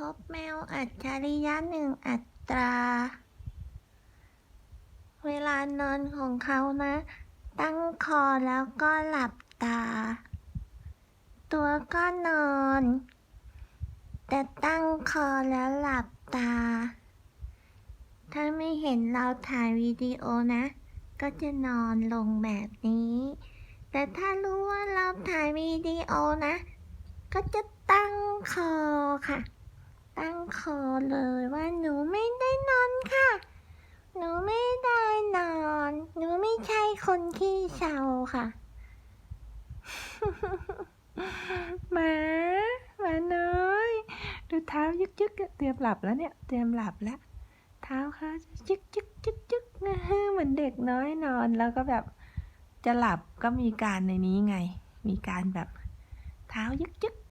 พบแมวอัจฉริยะหนึ่งอัตรา เวลานอนของเขานะ ตั้งคอแล้วก็หลับตา ตัวก็นอน แต่ตั้งคอแล้วหลับตา ถ้าไม่เห็นเราถ่ายวิดีโอนะ ก็จะนอนลงแบบนี้ แต่ถ้ารู้ว่าเราถ่ายวิดีโอนะ ก็จะตั้งคอค่ะ ตั้งคอเลยว่าหนูไม่ได้นอนค่ะ หนูไม่ได้นอน หนูไม่ใช่คนขี้เศร้าค่ะหมาหมาน้อย ดูเท้ายึกยึกเตรียมหลับแล้วเนี่ย เตรียมหลับแล้ว เท้าเขาจะยึกยึกยึกยึกนะฮะเหมือนเด็กน้อยนอนแล้วก็แบบจะหลับก็มีการในนี้ไง มีการแบบ เท้ายึกยึก